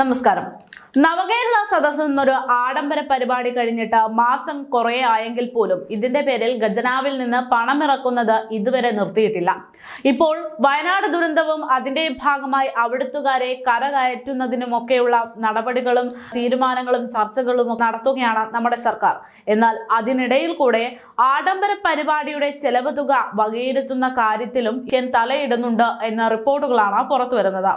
നമസ്കാരം. നവകേരള സദസ് എന്നൊരു ആഡംബര പരിപാടി കഴിഞ്ഞിട്ട് മാസം കുറെ ആയെങ്കിൽ പോലും ഇതിന്റെ പേരിൽ ഖജനാവിൽ നിന്ന് പണമിറക്കുന്നത് ഇതുവരെ നിർത്തിയിട്ടില്ല. ഇപ്പോൾ വയനാട് ദുരന്തവും അതിന്റെ ഭാഗമായി അവിടുത്തുകാരെ കരകയറ്റുന്നതിനുമൊക്കെയുള്ള നടപടികളും തീരുമാനങ്ങളും ചർച്ചകളും നടത്തുകയാണ് നമ്മുടെ സർക്കാർ. എന്നാൽ അതിനിടയിൽ കൂടെ ആഡംബര പരിപാടിയുടെ ചെലവ് തുക വകയിരുത്തുന്ന കാര്യത്തിലും തലയിടുന്നുണ്ട് എന്ന റിപ്പോർട്ടുകളാണ് പുറത്തു വരുന്നത്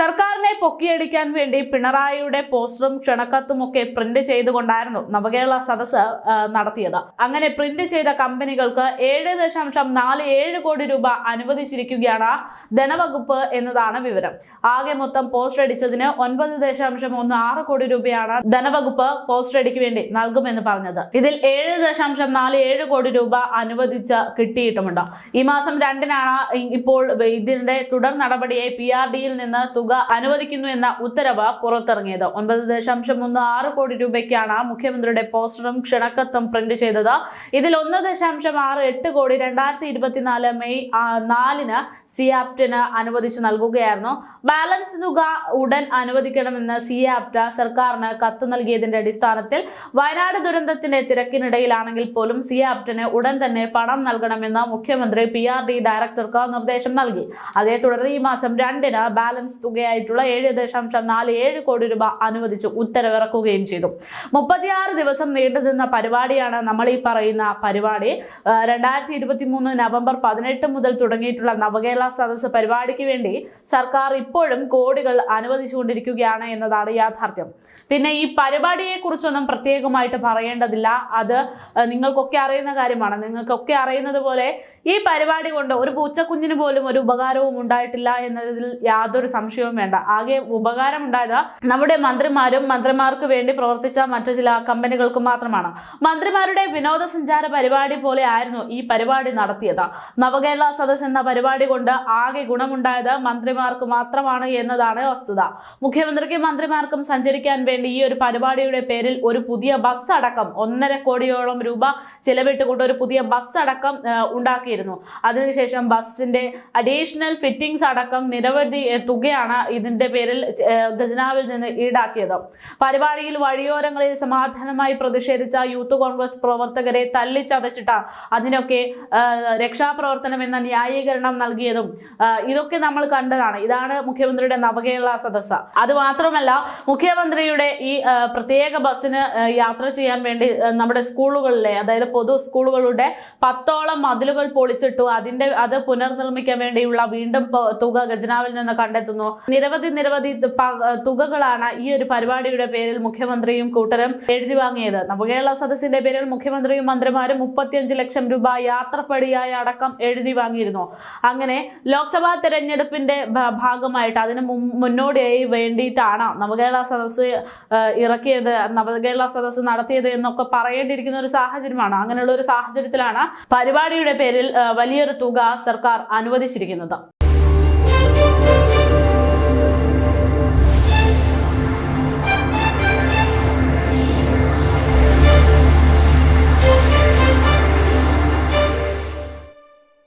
സർക്കാരിനെ പൊക്കിയടിക്കാൻ വേണ്ടി പിണറായിയുടെ പോസ്റ്ററും ക്ഷണക്കത്തും ഒക്കെ പ്രിന്റ് ചെയ്തുകൊണ്ടായിരുന്നു നവകേരള സദസ് നടത്തിയത്. അങ്ങനെ പ്രിന്റ് ചെയ്ത കമ്പനികൾക്ക് ഏഴ് ദശാംശം നാല് ഏഴ് കോടി രൂപ അനുവദിച്ചിരിക്കുകയാണ് ധനവകുപ്പ് എന്നതാണ് വിവരം. ആകെ മൊത്തം പോസ്റ്റർ അടിച്ചതിന് ഒൻപത് ദശാംശം ഒന്ന് ആറ് കോടി രൂപയാണ് ധനവകുപ്പ് പോസ്റ്റർ അടിക്ക് വേണ്ടി നൽകുമെന്ന് പറഞ്ഞത്. ഇതിൽ ഏഴ് ദശാംശം നാല് ഏഴ് കോടി രൂപ അനുവദിച്ച് കിട്ടിയിട്ടുമുണ്ട്. ഈ മാസം രണ്ടിനാണ് ഇപ്പോൾ ഇതിന്റെ തുടർ നടപടിയെ പി ആർ ഡിയിൽ നിന്ന് തുക അനുവദിക്കുന്നു എന്ന ഉത്തരവ് പുറത്തിറങ്ങിയത്. ഒൻപത് ദശാംശം ഒന്ന് ആറ് കോടി രൂപയ്ക്കാണ് മുഖ്യമന്ത്രിയുടെ പോസ്റ്ററും ക്ഷണക്കത്തും പ്രിന്റ് ചെയ്തത്. ഇതിൽ ഒന്ന് ദശാംശം ആറ് എട്ട് കോടി രണ്ടായിരത്തി ഇരുപത്തിനാല് മെയ് നാലിന് സിയാപ്റ്റിന് അനുവദിച്ചു നൽകുകയായിരുന്നു. ബാലൻസ് തുക ഉടൻ അനുവദിക്കണമെന്ന് സിയാപ്റ്റ സർക്കാരിന് കത്ത് നൽകിയതിന്റെ അടിസ്ഥാനത്തിൽ വയനാട് ദുരന്തത്തിന്റെ തിരക്കിനിടയിലാണെങ്കിൽ പോലും സിയാപ്റ്റിന് ഉടൻ തന്നെ പണം നൽകണമെന്ന് മുഖ്യമന്ത്രി പി ആർ ഡി ഡയറക്ടർക്ക് നിർദ്ദേശം നൽകി. അതേ തുടർന്ന് ഈ മാസം രണ്ടിന് ബാലൻസ് തുകയായിട്ടുള്ള ഏഴ് ദശാംശം നാല് ഏഴ് കോടി രൂപ അനുവദിച്ചു ഉത്തരവിറക്കുകയും ചെയ്തു. മുപ്പത്തിയാറ് ദിവസം നീണ്ടുനിന്ന പരിപാടിയാണ് നമ്മൾ ഈ പറയുന്ന പരിപാടി. രണ്ടായിരത്തി ഇരുപത്തി മൂന്ന് നവംബർ പതിനെട്ട് മുതൽ തുടങ്ങിയിട്ടുള്ള നവകേരള സദസ് പരിപാടിക്ക് വേണ്ടി സർക്കാർ ഇപ്പോഴും കോടികൾ അനുവദിച്ചുകൊണ്ടിരിക്കുകയാണ് എന്നതാണ് യാഥാർത്ഥ്യം. പിന്നെ ഈ പരിപാടിയെ കുറിച്ചൊന്നും പ്രത്യേകമായിട്ട് പറയേണ്ടതില്ല. അത് നിങ്ങൾക്കൊക്കെ അറിയുന്ന കാര്യമാണ്. നിങ്ങൾക്കൊക്കെ അറിയുന്നത് പോലെ ഈ പരിപാടി കൊണ്ട് ഒരു പൂച്ചക്കുഞ്ഞിന് പോലും ഒരു ഉപകാരവും ഉണ്ടായിട്ടില്ല എന്നതിൽ യാതൊരു സംശയവും വേണ്ട. ആകെ ഉപകാരം ഉണ്ടായത് നമ്മുടെ മന്ത്രിമാരും മന്ത്രിമാർക്ക് വേണ്ടി പ്രവർത്തിച്ച മറ്റു ചില കമ്പനികൾക്ക് മാത്രമാണ്. മന്ത്രിമാരുടെ വിനോദസഞ്ചാര പരിപാടി പോലെ ആയിരുന്നു ഈ പരിപാടി നടത്തിയത്. നവകേരള സദസ് എന്ന പരിപാടി കൊണ്ട് ആകെ ഗുണമുണ്ടായത് മന്ത്രിമാർക്ക് മാത്രമാണ് എന്നതാണ് വസ്തുത. മുഖ്യമന്ത്രിക്കും മന്ത്രിമാർക്കും സഞ്ചരിക്കാൻ വേണ്ടി ഈ ഒരു പരിപാടിയുടെ പേരിൽ ഒരു പുതിയ ബസ് അടക്കം ഒന്നര കോടിയോളം രൂപ ചെലവിട്ടുകൊണ്ട് ഒരു പുതിയ ബസ് അടക്കം ആ, ഉണ്ടാക്കിയിരുന്നു അതിനുശേഷം ബസ്സിന്റെ അഡീഷണൽ ഫിറ്റിംഗ്സ് അടക്കം നിരവധി തുകയാണ് ഇതിന്റെ പേരിൽ ഖജനാവിൽ നിന്ന് ഈടാക്കിയത്. പരിപാടിയിൽ വഴിയോരങ്ങളിൽ സമാധാനമായി പ്രതിഷേധിച്ച യൂത്ത് കോൺഗ്രസ് പ്രവർത്തകരെ തല്ലിച്ചതച്ചിട്ട അതിനൊക്കെ രക്ഷാപ്രവർത്തനം എന്ന ന്യായീകരണം നൽകിയതും ഇതൊക്കെ നമ്മൾ കണ്ടതാണ്. ഇതാണ് മുഖ്യമന്ത്രിയുടെ നവകേരള സദസ്സ്. അത് മാത്രമല്ല മുഖ്യമന്ത്രിയുടെ ഈ പ്രത്യേക ബസ്സിന് യാത്ര ചെയ്യാൻ വേണ്ടി നമ്മുടെ സ്കൂളുകളിലെ അതായത് പൊതു സ്കൂളുകളുടെ പത്തോളം മതിലുകൾ പൊളിച്ചിട്ടു. അതിന്റെ അത് പുനർനിർമ്മിക്കാൻ വേണ്ടിയുള്ള വീണ്ടും തുക ഖജനാവിൽ നിന്ന് കണ്ടെത്തുന്നു. നിരവധി നിരവധി തുകകളാണ് ഈ ഒരു പരിപാടിയുടെ പേരിൽ മുഖ്യമന്ത്രിയും കൂട്ടരും എഴുതി വാങ്ങിയത്. നവകേരള സദസ്സിന്റെ പേരിൽ മുഖ്യമന്ത്രിയും മന്ത്രിമാരും മുപ്പത്തിയഞ്ച് ലക്ഷം രൂപ യാത്രപ്പടിയായി അടക്കം എഴുതി വാങ്ങിയിരുന്നു. അങ്ങനെ ലോക്സഭാ തെരഞ്ഞെടുപ്പിന്റെ ഭാഗമായിട്ട് അതിന് മുന്നോടിയായി വേണ്ടിയിട്ടാണ് നവകേരള സദസ്സ് ഇറക്കിയത് നവകേരള സദസ്സ് നടത്തിയത് എന്നൊക്കെ പറയേണ്ടിയിരിക്കുന്ന ഒരു സാഹചര്യമാണ്. അങ്ങനെയുള്ള ഒരു സാഹചര്യത്തിലാണ് പരിപാടിയുടെ പേരിൽ വലിയൊരു തുക സർക്കാർ അനുവദിച്ചിരിക്കുന്നത്.